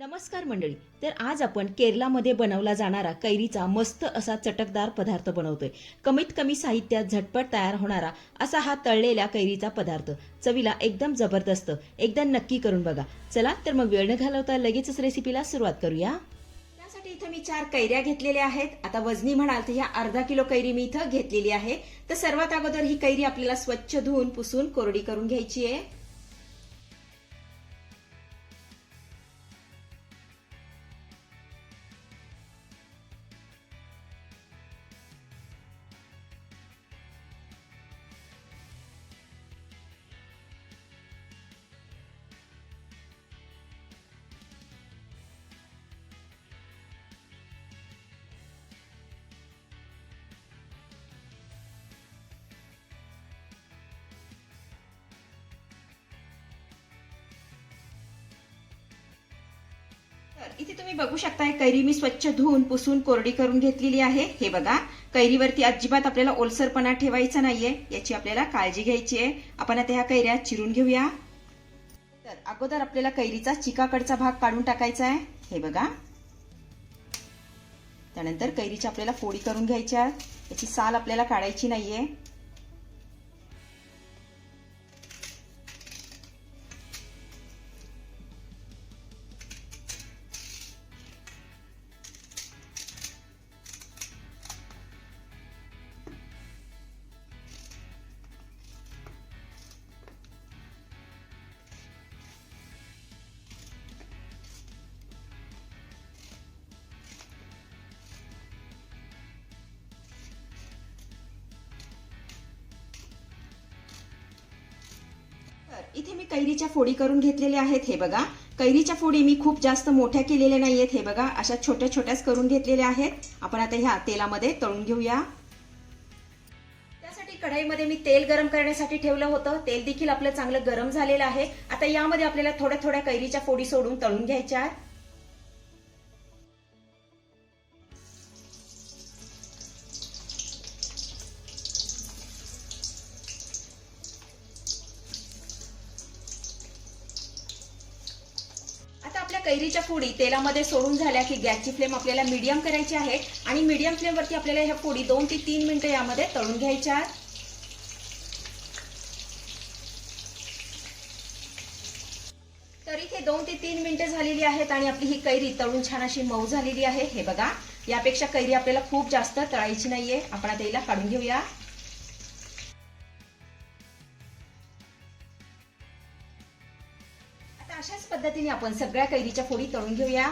नमस्कार मंडळी तर आज आपण केरलामध्ये बनवला जाणारा कैरीचा मस्त असा चटकदार पदार्थ बनवतोय. कमीत कमी साहित्यात झटपट तयार होणारा असा हा तळलेल्या कैरीचा पदार्थ. चवीला एकदम जबरदस्त. एकदम नक्की करून बघा. चला तर मग वेळ न घालवता लगेचच रेसिपीला सुरुवात करूया. त्यासाठी इथं मी चार कैऱ्या घेतलेल्या आहेत. आता वजनी म्हणाल तर ह्या अर्धा किलो कैरी मी इथं घेतलेली आहे. तर सर्वात अगोदर ही कैरी आपल्याला स्वच्छ धुवून पुसून कोरडी करून घ्यायची आहे. इथे तुम्ही बघू शकताय कैरी मी स्वच्छ धुवून पुसून कोरडी करून घेतलेली आहे. हे बघा कैरीवरती अजिबात आपल्याला ओलसरपणा ठेवायचा नाहीये. याची आपल्याला काळजी घ्यायची आहे. आपण आता ह्या कैऱ्या चिरून घेऊया. तर अगोदर आपल्याला कैरीचा चिकाकडचा भाग काढून टाकायचा आहे. हे बघा. त्यानंतर कैरीच्या आपल्याला फोडी करून घ्यायच्या याची साल आपल्याला काढायची नाहीये. इथे मी कैरीच्या फोडी करून घेतलेल्या आहेत हे बघा. कैरीच्या फोडी मी खूप जास्त मोठ्या केलेल्या नाहीयेत हे बघा. अशा छोट्या छोट्याच करून घेतलेल्या आहेत. आपण आता ह्या तेलामध्ये तळून घेऊया. त्यासाठी कढईमध्ये मी तेल गरम करण्यासाठी ठेवलं होतं. तेल देखील आपलं चांगलं गरम झालेलं आहे. आता यामध्ये आपल्याला थोड्या थोड्या कैरीच्या फोडी सोडून तळून घ्यायच्या आहेत. कैरीच्या फोडी तेलामध्ये सोडून झाल्या की गॅसची फ्लेम आपल्याला मीडियम करायची आहे. आणि मीडियम फ्लेमवरती आपल्याला ह्या फोडी दोन ते तीन मिनिटं यामध्ये तळून घ्यायच्या. आहेत. तर इथे दोन ते तीन मिनिटं झालेली आहेत आणि आपली ही कैरी तळून छान अशी मऊ झालेली आहे. हे बघा यापेक्षा कैरी आपल्याला खूप जास्त तळायची नाहीये. आपण आता हिला काढून घेऊया. अशाच पद्धतीने आपण सगळ्या कैरीच्या फोडी तळून घेऊया.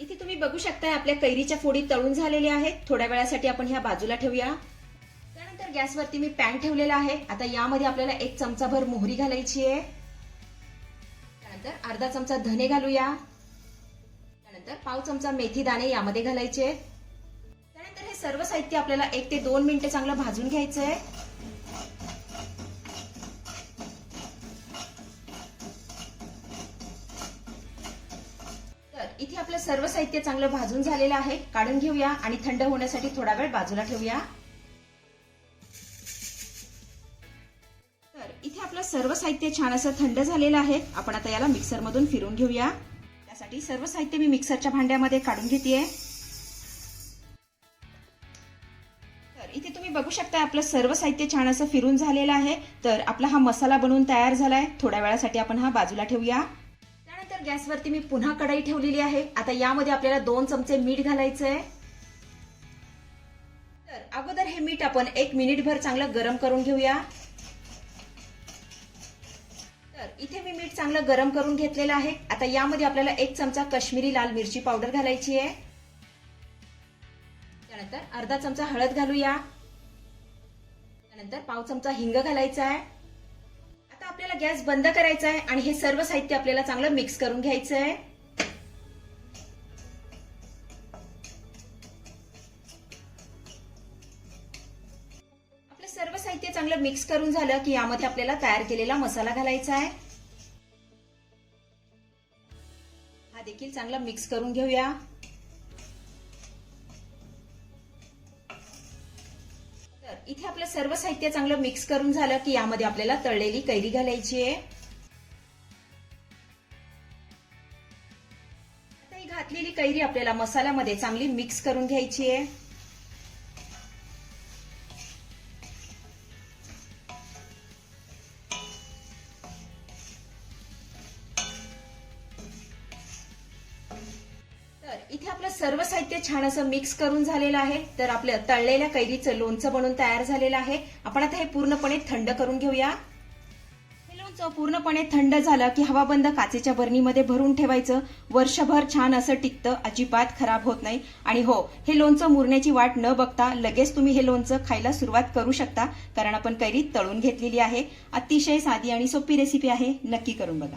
इथे तुम्ही बघू शकताय आपल्या कैरीच्या फोडी तळून झालेल्या आहेत. थोड्या वेळासाठी आपण ह्या बाजूला ठेवूया. त्यानंतर गॅसवरती मी पॅन ठेवलेला आहे. आता यामध्ये आपल्याला एक चमचाभर मोहरी घालायची आहे. त्यानंतर अर्धा चमचा धने घालूया. त्यानंतर पाव चमचा मेथी दाणे यामध्ये घालायचे. त्यानंतर हे सर्व साहित्य आपल्याला एक ते दोन मिनिटे चांगलं भाजून घ्यायचं आहे तर इथे आपलं सर्व साहित्य चांगलं भाजून झालेलं आहे. काढून घेऊया आणि थंड होण्यासाठी थोडा वेळ बाजूला ठेवूया. तर इथे आपलं सर्व साहित्य छान असं थंड झालेलं आहे. आपण आता याला मिक्सर मधून फिरून घेऊया. त्यासाठी सर्व साहित्य मी मिक्सरच्या भांड्यामध्ये काढून घेते तर इथे तुम्ही बघू शकता आपलं सर्व साहित्य छान असं फिरून झालेलं आहे. तर आपला हा मसाला बनवून तयार झालाय. थोड्या वेळासाठी आपण हा बाजूला ठेवूया. त्यानंतर गॅसवरती मी पुन्हा कढाई ठेवलेली आहे. आता यामध्ये आपल्याला दोन चमचे मीठ घालायचं आहे तर अगोदर हे मीठ आपण एक मिनिटभर चांगलं गरम करून घेऊया. इथे मी मीठ चांगलं गरम करून घेतलेलं आहे. आता यामध्ये आपल्याला एक चमचा कश्मीरी लाल मिरची पावडर घालायची आहे. त्यानंतर अर्धा चमचा हळद घालूया. त्यानंतर पाव चमचा हिंग घालायचा आहे. आता आपल्याला गॅस बंद करायचा आहे आणि हे सर्व साहित्य आपल्याला चांगलं मिक्स करून घ्यायचं आहे. आपलं सर्व साहित्य चांगलं मिक्स करून झालं की यामध्ये आपल्याला तयार केलेला मसाला घालायचा आहे. चांगला मिक्स करून घेऊया. तर इथे आपलं सर्व साहित्य चांगलं मिक्स करून झालं की यामध्ये आपल्याला तळलेली कैरी घालायची आहे. आता ही घातलेली कैरी आपल्याला मसाल्यामध्ये चांगली मिक्स करून घ्यायची आहे. तर इथे आपलं सर्व साहित्य छान असं मिक्स करून झालेलं आहे. तर आपलं तळलेल्या कैरीचं लोणचं बनून तयार झालेलं आहे. आपण आता हे पूर्णपणे थंड करून घेऊया. हे लोणचं पूर्णपणे थंड झालं की हवाबंद काचेच्या बरणीमध्ये भरून ठेवायचं. वर्षभर छान असं टिकतं अजिबात खराब होत नाही. आणि हो हे लोणचं मुरण्याची वाट न बघता लगेच तुम्ही हे लोणचं खायला सुरुवात करू शकता. कारण आपण कैरी तळून घेतलेली आहे. अतिशय साधी आणि सोपी रेसिपी आहे. नक्की करून बघा.